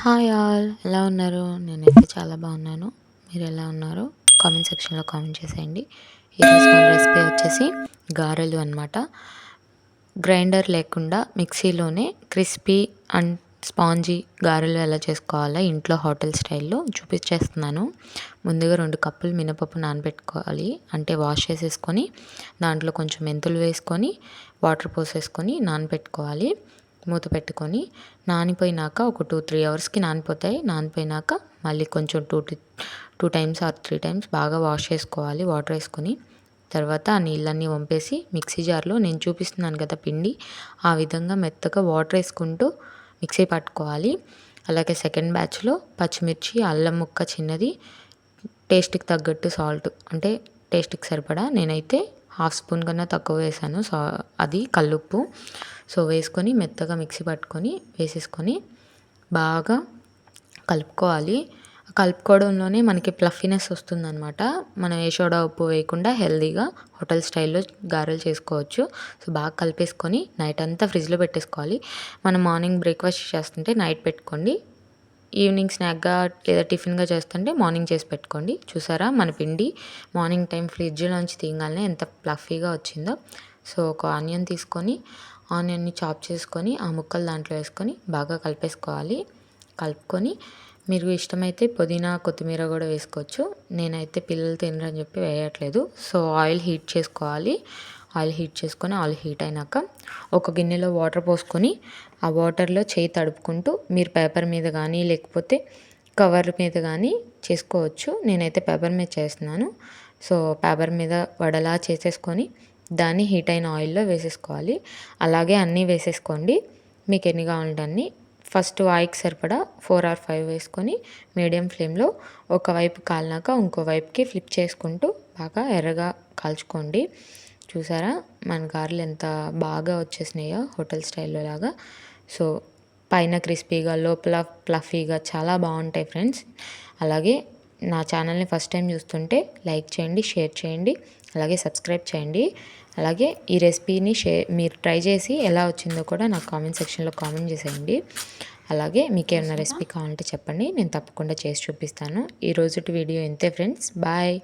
Hi all ఎలా ఉన్నారు? నేనైతే చాలా బాగున్నాను. మీరు ఎలా ఉన్నారు? కామెంట్ సెక్షన్లో కామెంట్ చేసేయండి. ఈరోజు మన రెసిపీ వచ్చేసి గారెలు అనమాట గ్రైండర్ లేకుండా మిక్సీలోనే క్రిస్పీ అండ్ స్పాంజీ గారెలు ఎలా చేసుకోవాలో ఇంట్లో హోటల్ స్టైల్లో చూపించేస్తున్నాను. ముందుగా రెండు కప్పులు మినపప్పు నానబెట్టుకోవాలి. అంటే వాష్ చేసేసుకొని దాంట్లో కొంచెం మెంతులు వేసుకొని వాటర్ పోసేసుకొని నానబెట్టుకోవాలి. మూత పెట్టుకొని నానిపోయినాక ఒక టూ త్రీ అవర్స్కి నానిపోతాయి. నానిపోయినాక మళ్ళీ కొంచెం two two times or three times బాగా వాష్ చేసుకోవాలి. వాటర్ వేసుకొని తర్వాత ఆ నీళ్ళన్నీ వంపేసి మిక్సీ జార్లో నేను చూపిస్తున్నాను కదా పిండి ఆ విధంగా మెత్తగా వాటర్ వేసుకుంటూ మిక్సీ పట్టుకోవాలి. అలాగే సెకండ్ బ్యాచ్లో పచ్చిమిర్చి అల్లం ముక్క చిన్నది టేస్ట్కి తగ్గట్టు సాల్ట్ అంటే టేస్ట్కి సరిపడా నేనైతే హాఫ్ స్పూన్ కన్నా తక్కువ వేసాను. సో అది కల్లుప్పు. సో వేసుకొని మెత్తగా మిక్సీ పట్టుకొని వేసేసుకొని బాగా కలుపుకోవాలి. కలుపుకోవడంలోనే మనకి ప్లఫీనెస్ వస్తుందన్నమాట. మనం ఏ సోడా ఉప్పు వేయకుండా హెల్దీగా హోటల్ స్టైల్లో గారెలు చేసుకోవచ్చు. సో బాగా కలిపేసుకొని నైట్ అంతా ఫ్రిడ్జ్లో పెట్టేసుకోవాలి. మనం మార్నింగ్ బ్రేక్ఫాస్ట్ చేస్తుంటే నైట్ పెట్టుకోండి. ఈవినింగ్ స్నాక్గా లేదా టిఫిన్గా చేస్తుంటే మార్నింగ్ చేసి పెట్టుకోండి. చూసారా? మన పిండి మార్నింగ్ టైం ఫ్రిడ్జ్లోంచి తీయగానే ఎంత ప్లఫీగా వచ్చిందో. సో ఒక ఆనియన్ తీసుకొని ఆనియన్ని చాప్ చేసుకొని ఆ ముక్కలు దాంట్లో వేసుకొని బాగా కలిపేసుకోవాలి. కలుపుకొని మీరు ఇష్టమైతే పుదీనా కొత్తిమీర కూడా వేసుకోవచ్చు. నేనైతే పిల్లలు తినరని చెప్పి వేయట్లేదు. సో ఆయిల్ హీట్ చేసుకోవాలి. ఆయిల్ హీట్ చేసుకొని ఆయిల్ హీట్ అయినాక ఒక గిన్నెలో వాటర్ పోసుకొని ఆ వాటర్లో చేయి తడుపుకుంటూ మీరు పేపర్ మీద కానీ లేకపోతే కవర్ మీద కానీ చేసుకోవచ్చు. నేనైతే పేపర్ మీద చేస్తున్నాను. సో పేపర్ మీద వడలా చేసేసుకొని దాన్ని హీట్ అయిన ఆయిల్లో వేసేసుకోవాలి. అలాగే అన్నీ వేసేసుకోండి. మీకు ఎన్ని కావాలంటే అన్ని. ఫస్ట్ వాయికి సరిపడా ఫోర్ ఆర్ ఫైవ్ వేసుకొని మీడియం ఫ్లేమ్లో ఒకవైపు కాలినాక ఇంకో వైపుకి ఫ్లిప్ చేసుకుంటూ బాగా ఎర్రగా కాల్చుకోండి. చూసారా? మన గారెలు ఎంత బాగా వచ్చేసినాయో హోటల్ స్టైల్లో లాగా. సో పైన క్రిస్పీగా లోపల ప్లఫీగా చాలా బాగుంటాయి ఫ్రెండ్స్. అలాగే నా ఛానల్ని ఫస్ట్ టైం చూస్తుంటే లైక్ చేయండి షేర్ చేయండి అలాగే సబ్స్క్రైబ్ చేయండి. అలాగే ఈ రెసిపీని షేర్ మీరు ట్రై చేసి ఎలా వచ్చిందో కూడా నాకు కామెంట్ సెక్షన్లో కామెంట్ చేసేయండి. అలాగే మీకు ఏమైనా రెసిపీ కావాలంటే చెప్పండి నేను తప్పకుండా చేసి చూపిస్తాను. ఈరోజు వీడియో ఇంతే ఫ్రెండ్స్. బాయ్.